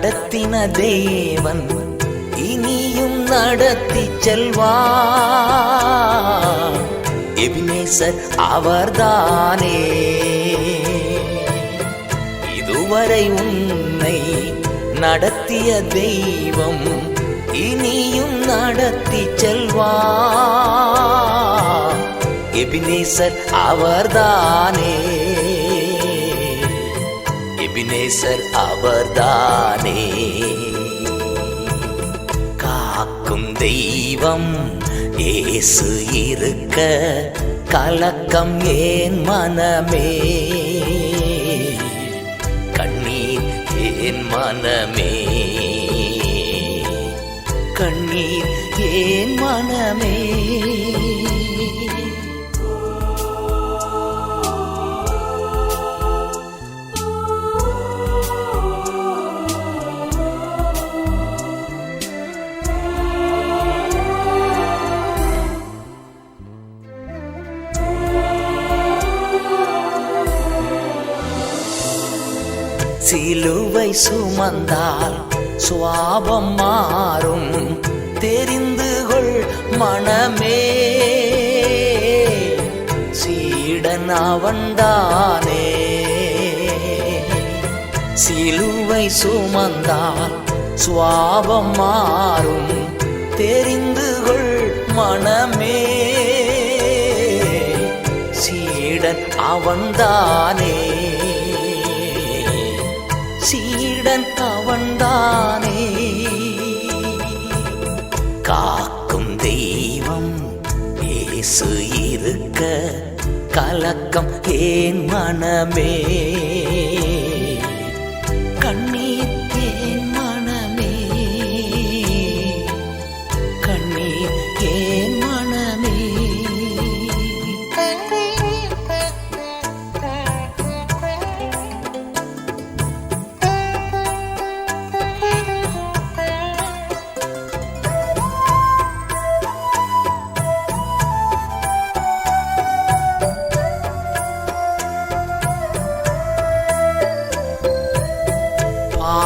நடத்தின தேவன் இனியும் நடத்தி செல்வா எபினேசர் அவர்தானே இதுவரை உன்னை நடத்திய தெய்வம் இனியும் நடத்தி செல்வா எபினேசர் அவர்தானே விக்னேசர் அவர்தானே. காக்கும் தெய்வம் ஏசு இருக்க கலக்கம் ஏன் மனமே? கண்ணீர் ஏன் மனமே? கண்ணீர் ஏன் மனமே? சிலுவை சுமந்தால் சுவாபம் மாறும். தெரிந்து கொள் மனமே. சீடன் அவன்தானே. சிலுவை சுமந்தால் சுவாபம் மாறும். தெரிந்து கொள் மனமே. சீடன் அவன்தானே. திருடன் அவன்தானே காக்கும் தெய்வம் இயேசு இருக்க கலக்கம் ஏன் மனமே?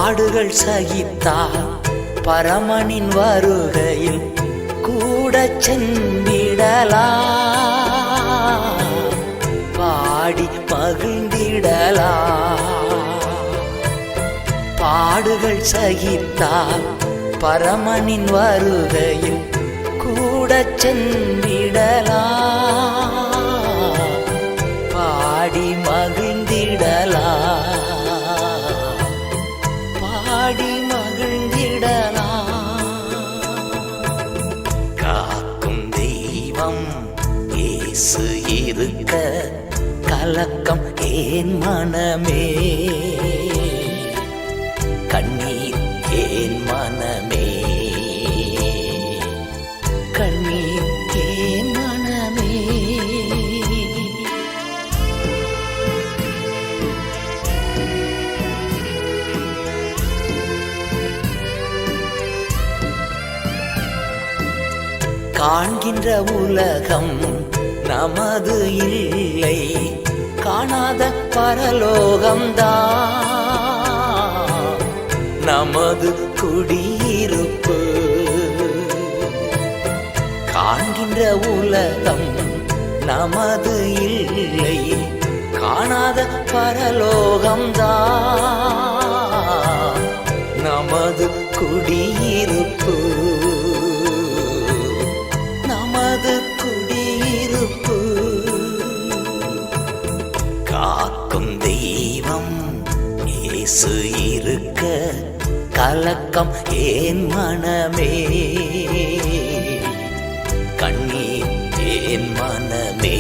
பாடுகள் சகித்தால் பரமனின் வருகையில் கூட சென்றிடலா பாடி மகிழ்ந்திடலா பாடுகள் சகித்தால் பரமனின் வருகையில் கூட சென்றிடலா பாடி மகிழ்ந்திடலா கலக்கம் ஏன் மனமே? கண்ணீர் ஏன் மனமே? கண்ணீர் ஏன் மனமே? காண்கின்ற உலகம் நமது இல்லை. காணாத பரலோகம்தான். நமது குடியிருப்பு. காண்கின்ற உலகம் நமது இல்லை. காணாத பரலோகம்தான். நமது குடியிருப்பு. இருக்க கலக்கம் ஏன் மனமே? கண்ணீர் ஏன் மனமே?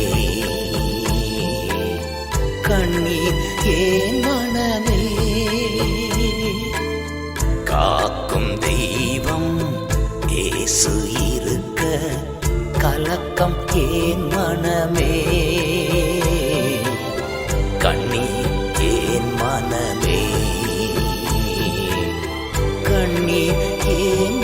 கண்ணீர் ஏன் மனமே? காக்கும் தெய்வம் ஏசு இருக்க கலக்கம் ஏன் மனமே? கண்ணீர்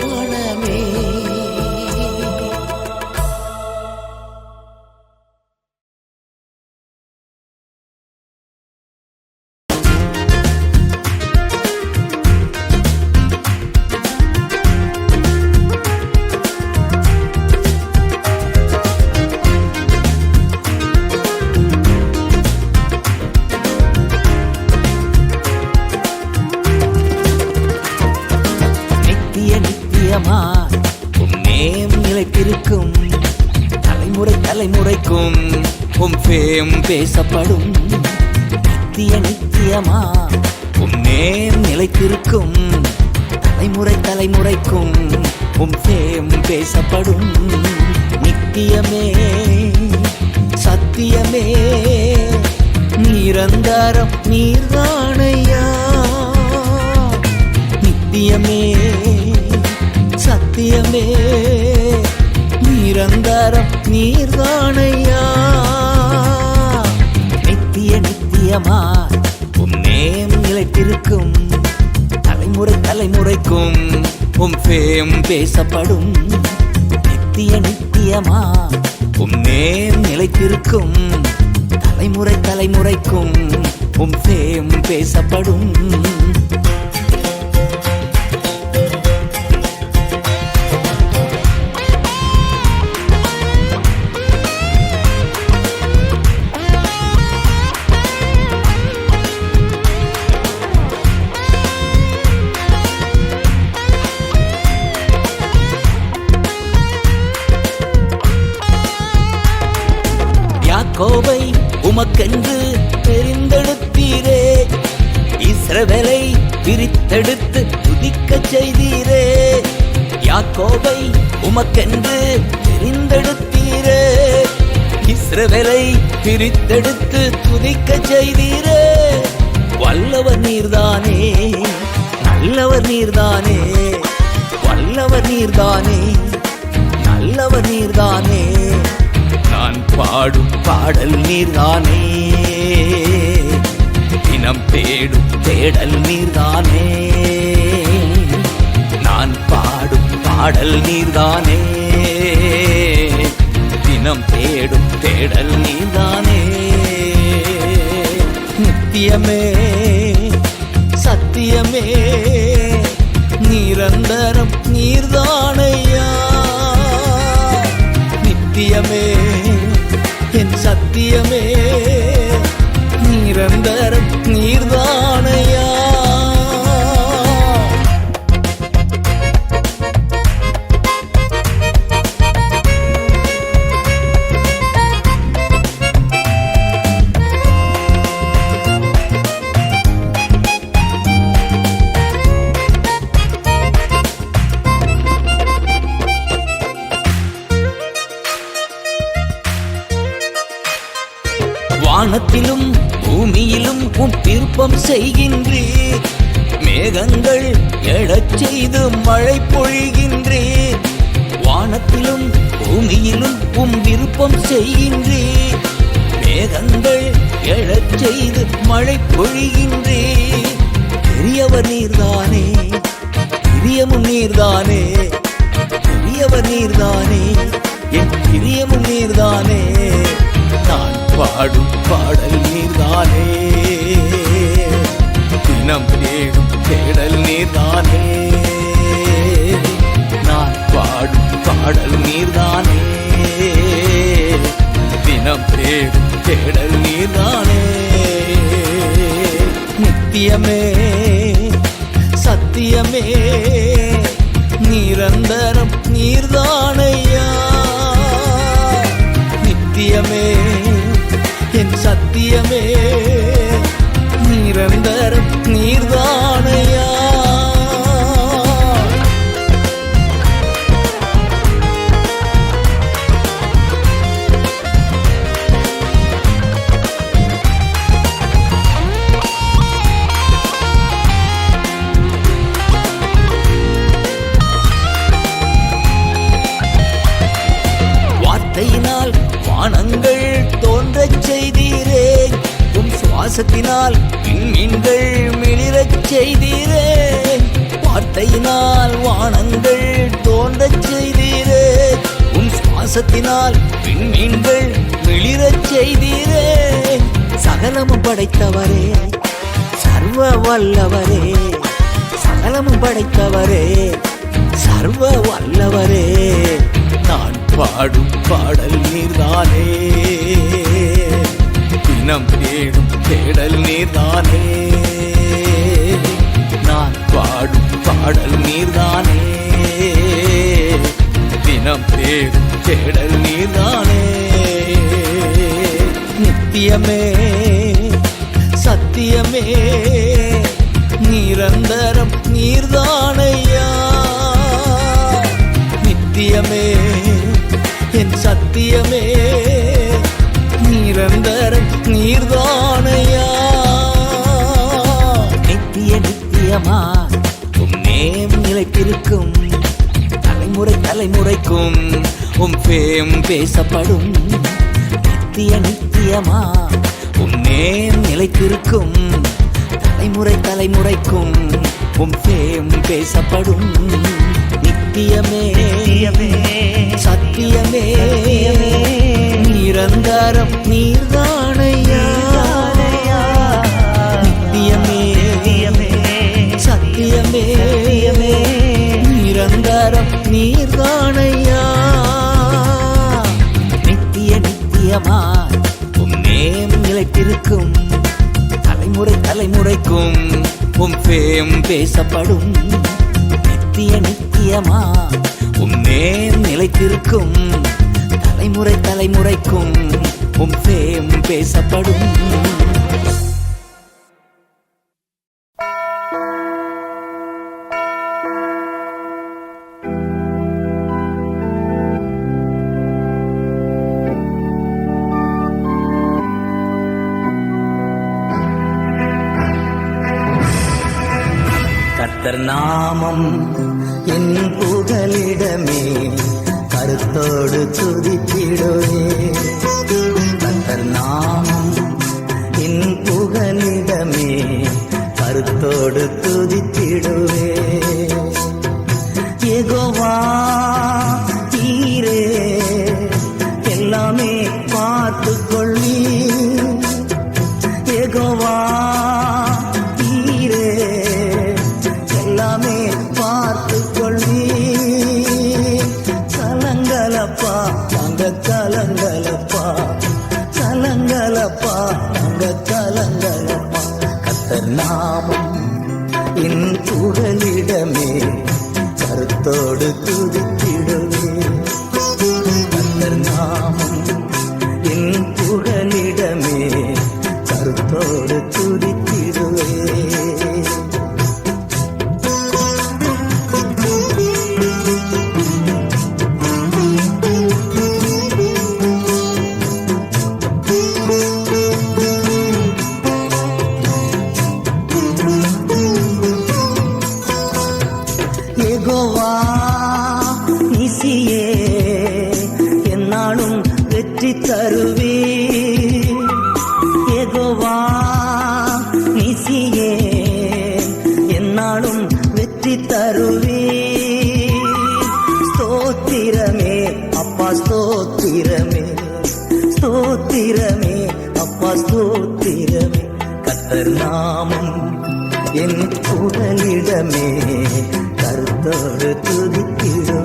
தலைமுறைக்கும் உம் ஃபேம் பேசப்படும். நித்திய நித்தியமா? உம் நேம் நிலைத்திருக்கும். தலைமுறை தலைமுறைக்கும் உம் ஃபேம் பேசப்படும். நித்தியமே சத்தியமே நிரந்தாரம் நீர்தானையா? நித்தியமே சத்தியமே நிரந்தரம் நீர்தானையா? நித்திய நித்தியமா? உம் நேம் நிலைத்திருக்கும். தலைமுறை தலைமுறைக்கும் உம் பேம் பேசப்படும். நித்திய நித்தியமா? உம் நேம் நிலைத்திருக்கும். தலைமுறை தலைமுறைக்கும் உம் பேம் பேசப்படும். யாக்கோபை உமக்கென்று தெரிந்தெடுத்தீரே. இஸ்ரவேலை பிரித்தெடுத்து துதிக்கச் செய்தீரே. யாக்கோபை உமக்கென்று தெரிந்தெடுத்தீரே. இஸ்ரவேலை பிரித்தெடுத்து துதிக்கச் செய்தீரே. வல்லவர் நீர்தானே நல்லவர் நீர்தானே. வல்லவர் நீர்தானே நல்லவர் நீர்தானே. நான் பாடும் பாடல் நீர்தானே. தினம் தேடும் தேடல் நீர்தானே. நான் பாடும் பாடல் நீர்தானே. தினம் தேடும் தேடல் நீர்தானே. நித்தியமே சத்தியமே நிரந்தரம் நீர்தானையா. நித்தியமே செய்கின்றே. மேகங்கள் எழச் செய்து மழை பொழிகின்றே. வானத்திலும் பூமியிலும் உம் விருப்பம் செய்கின்றே. மேகங்கள் எழச் செய்து மழை பொழிகின்றே. பெரியவர் நீர்தானே பிரியமும் நீர்தானே பெரியவர் நீர்தானே என் பிரியமும் நீர்தானே. நான் பாடும் பாடல் நீர்தானே. தினம் தேடும் தேடல் நீர்தானே. நான் பாடும் பாடல் நீர்தானே. தினம் தேடும் தேடல் நீர்தானே. நித்தியமே சத்தியமே நிரந்தரம் நீர்தானையா. நித்தியமே என் வானங்கள் தோன்றச் செய்தீரே. உம் சுவாசத்தினால் விண்மீன்கள் மிளிரச் செய்தீரே. சகலமும் படைத்தவரே. சர்வ வல்லவரே. சகலமும் படைத்தவரே. சர்வ வல்லவரே. நான் பாடும் பாடல் நீர்தானே. தினம் தேடும் தேடல் நீர்தானே. பாடும் பாடல் நீர்தானே. தினம் தேடும் தேடல் நீர்தானே. நித்தியமே சத்தியமே நிரந்தரம் நீர்தானையா. நித்தியமே என் சத்தியமே நிரந்தரம் நீர்தான் நித்தியமா உம் நேம் நிலைத்திருக்கும் தலைமுறை தலைமுறைக்கும் உம் பேம் பேசப்படும் நித்திய நித்தியமா? உம் நேம் நிலைத்திருக்கும் தலைமுறை தலைமுறைக்கும் உம் பேம் பேசப்படும் நித்தியமே சத்தியமே. நிரந்தரம் நீர்தானையா சத்தியமே. நிரந்தரம் நீர்தானையா? நித்திய நித்தியமா? உம் நேம் நிலைத்திருக்கும். தலைமுறை தலைமுறைக்கும் உம் பேம் பேசப்படும். நித்திய நித்தியமா? உம் நேம் நிலைத்திருக்கும். தலைமுறை தலைமுறைக்கும் உம் பேம் பேசப்படும். ஸ்தோத்திரமே கத்தர் நாமம் என் குரலிடமே கருத்தோடு துதிக்கிறோம்.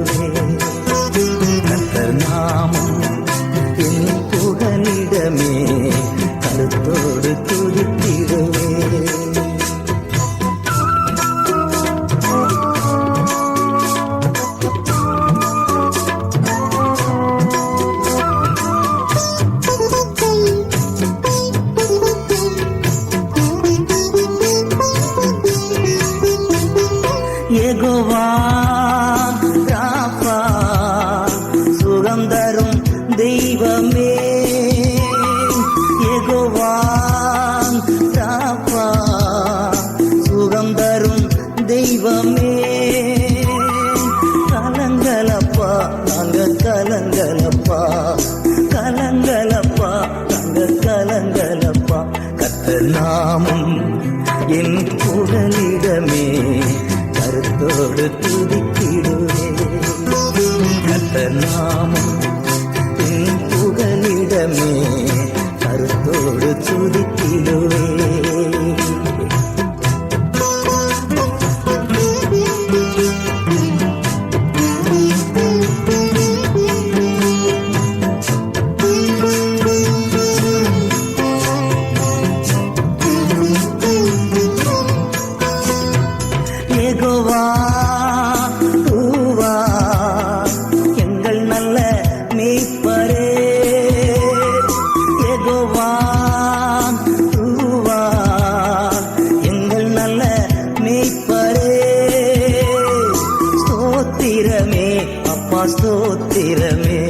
மீட்பரே ஏகோவா தூவா எங்கள் நல்ல மீட்பரே. ஸ்தோத்திரமே அப்பா ஸ்தோத்திரமே.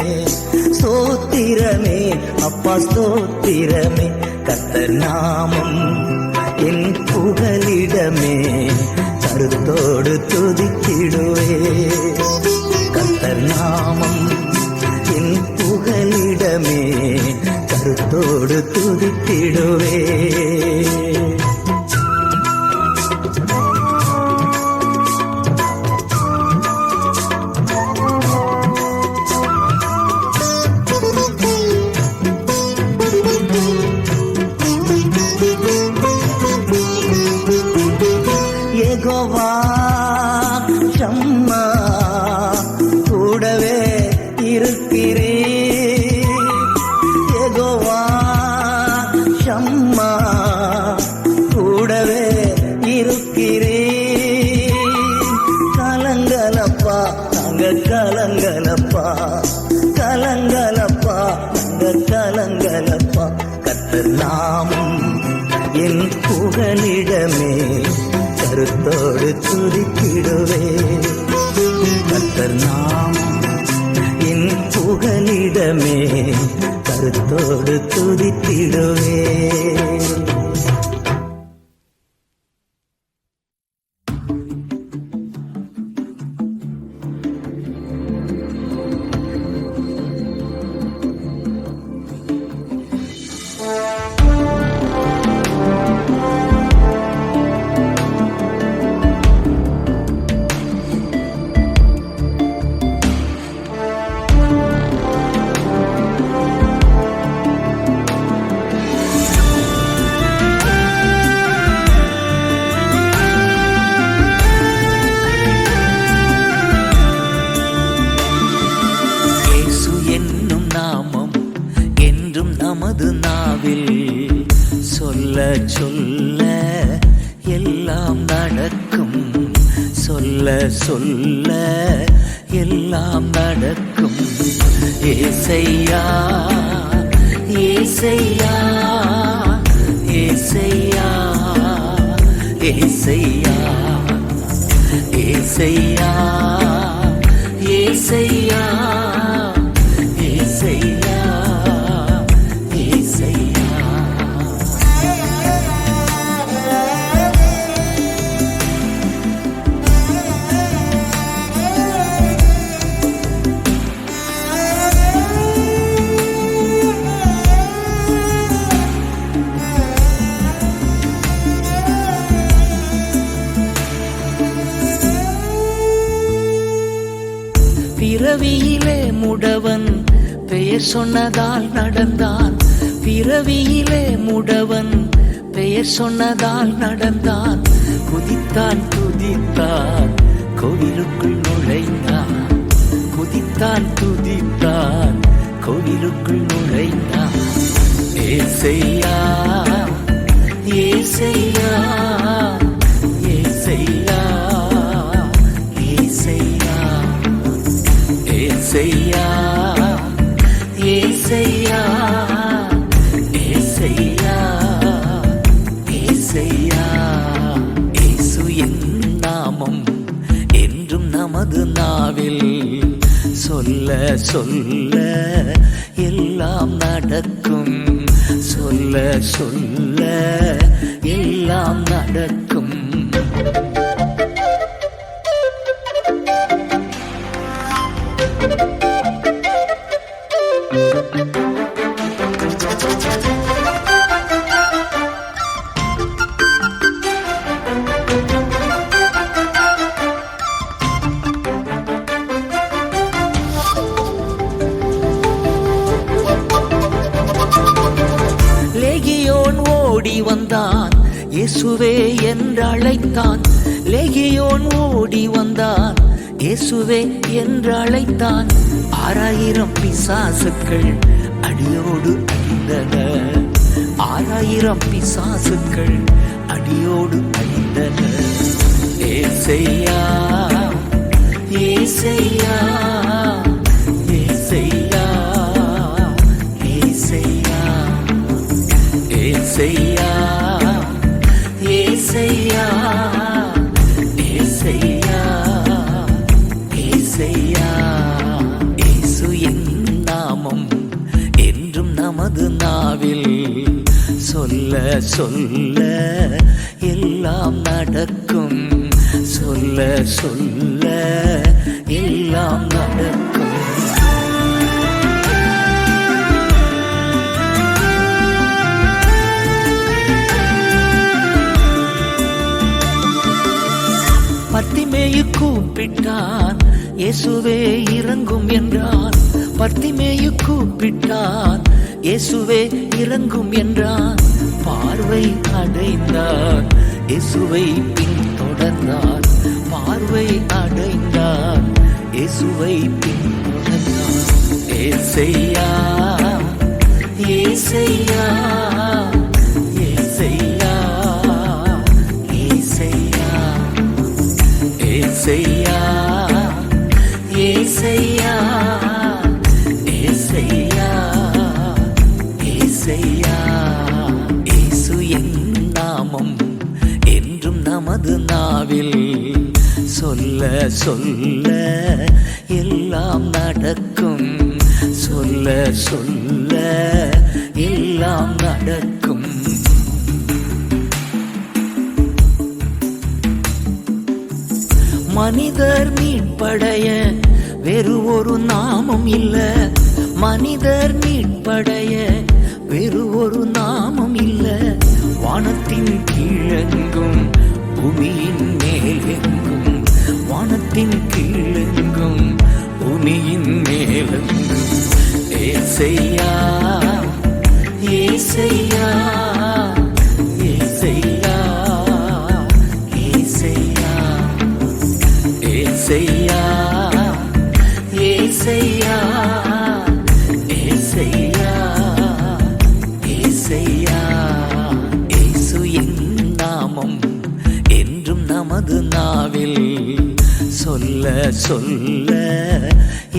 ஸ்தோத்திரமே அப்பா ஸ்தோத்திரமே. கர்த்தர் நாமம் என் புகலிடமே. கருத்தோடு துதி കൊടുത്തോട് തുതിത്തിടുവേ യഗോവാ ക്ഷമ്മ கருத்தோடு கத்தர் நாமம் என் புகலிடமே கருத்தோடு துதித்திடுவே. சொன்னதால் நடந்தான். பிறவியிலே முடவன் பெயர் சொன்னதால் நடந்தான். குதித்தான் துதித்தான் கோவிலுக்குள் நுழைந்தான். குதித்தான் துதித்தான் கோவிலுக்குள் நுழைந்தான். ஏசையா ஏசையா ஏசையா ஏசையா ஏசையா ஏசையா. சொல்ல சொல்ல எல்லாம் நடக்கும். சொல்ல சொல்ல எல்லாம் நடக்கும். இயேசுவே என்று அழைத்தான் லேகியோன் ஓடி வந்தான். இயேசுவே என்று அழைத்தான் ஆறாயிரம் பிசாசுக்கள் அடியோடு அழிந்தன ஆறாயிரம் பிசாசுக்கள் அடியோடு அழிந்தன ஏசையா ஏசையா ஏசையா ஏசையா ஏசையா. ஏசையா ஏசையா ஏசையா ஏசு என் நாமம் என்றும் நமது நாவில் சொல்ல சொல்ல எல்லாம் நடக்கும். சொல்ல சொல்ல எல்லாம் நடக்கும். கூப்பிட்டான் இயேசுவே இறங்கும் என்றான் பர்த்திமேயு கூப்பிட்டான் இயேசுவே இறங்கும் என்றான் பார்வை அடைந்தான் இயேசுவை பின்தொடர்ந்தான் பார்வை அடைந்தான் இயேசுவை பின்தொடர்ந்தான் ஏசையா ஏசையா. ஏசையா ஏசையா ஏசையா ஏசையா ஏசு என் நாமம் என்றும் நமது நாவில் சொல்ல சொல்ல எல்லாம் நடக்கும். சொல்ல சொல்ல எல்லாம் நடக்கும். மனிதர் மீட்படைய வேறு ஒரு நாமம் இல்ல. மனிதர் மீட்படைய வேறு ஒரு நாமம் இல்ல. வானத்தின் கீழெங்கும் பூமியின் மேலெங்கும் வானத்தின் கீழெங்கும் பூமியின் மேலெங்கும். ஏசையா ஏசையா. ஏசையா ஏசையா ஏசையா ஏசையா ஏசையா ஏசு என் நாமம் என்றும் நமது நாவில் சொல்ல சொல்ல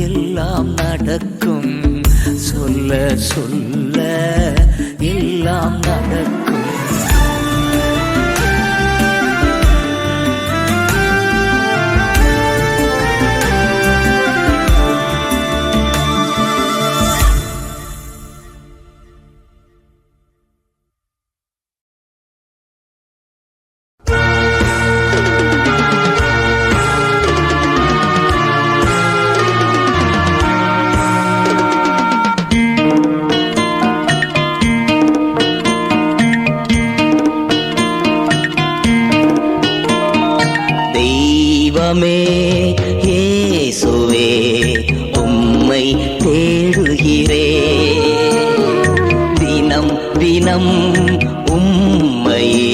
எல்லாம் நடக்கும். சொல்ல சொல்ல எல்லாம் நடக்கும். தினம் உம்மையே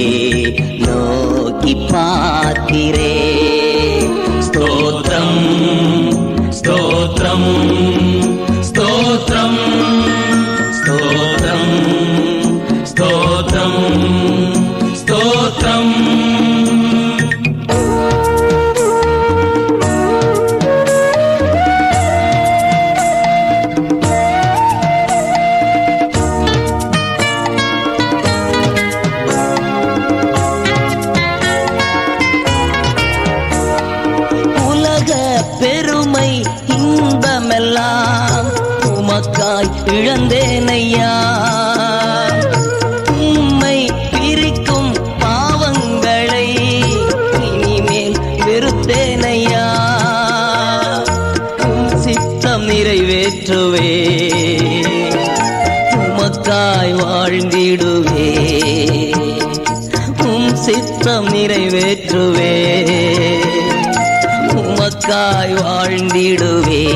நோக்கி பார்க்கிறே. ஸ்தோத்திரம் ஸ்தோத்திரம். எல்லாம் நிறைவேற்றுவே. உமக்காய் வாழ்ந்திடுவே. உம் சித்தம் நிறைவேற்றுவே. உமக்காய் வாழ்ந்திடுவே.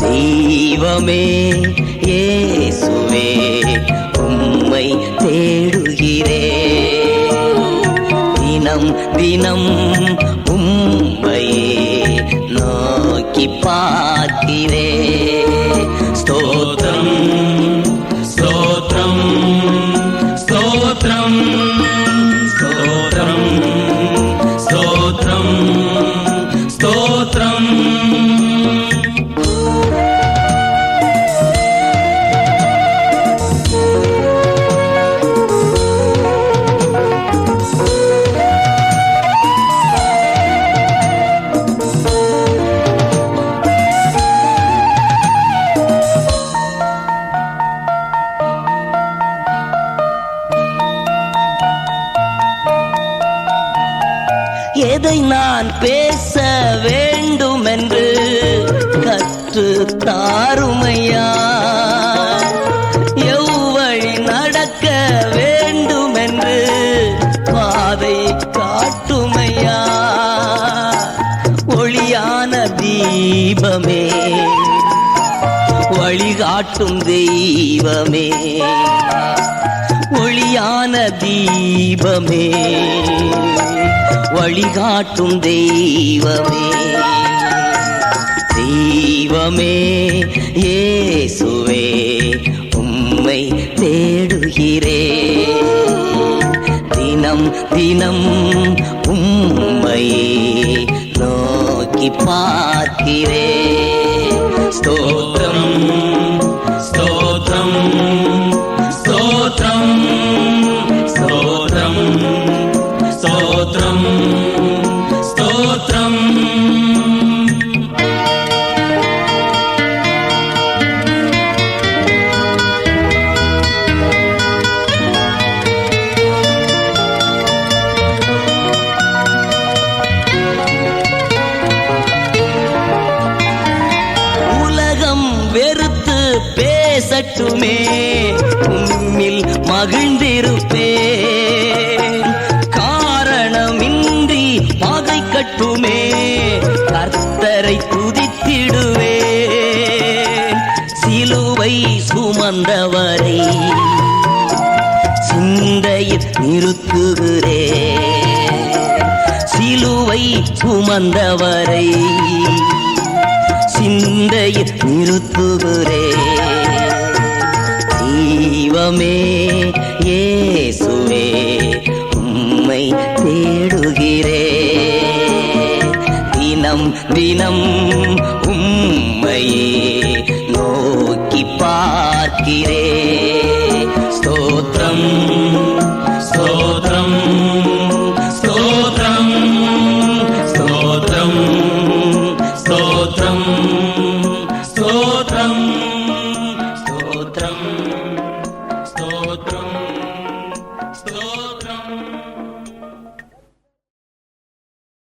தெய்வமே ஏசுவே உம்மை தேடுகிறே. தினம் தினம் நோக்கி பார்க்கிறே ஸ்தோத்திரம். தாருமையா? எவ்வழி நடக்க வேண்டுமென்று பாதை காட்டுமையா? ஒளியான தீபமே வழிகாட்டும் தெய்வமே. ஒளியான தீபமே வழிகாட்டும் தெய்வமே. தெய்வமே இயேசுவே உம்மை தேடுகிறே. தினம் தினம் உம்மையே நோக்கி பார்க்கிறே. ஸ்தோத்திரம் ஸ்தோத்திரம். சிலுவை சுமந்தவரை சிந்தையில் நிறுத்துகிறே. சிலுவை சுமந்தவரை சிந்தையில் நிறுத்துகிறே. தெய்வமே ஏசுவே உம்மை தேடுகிறே. தினம் தினம் உம்மையே Thank you.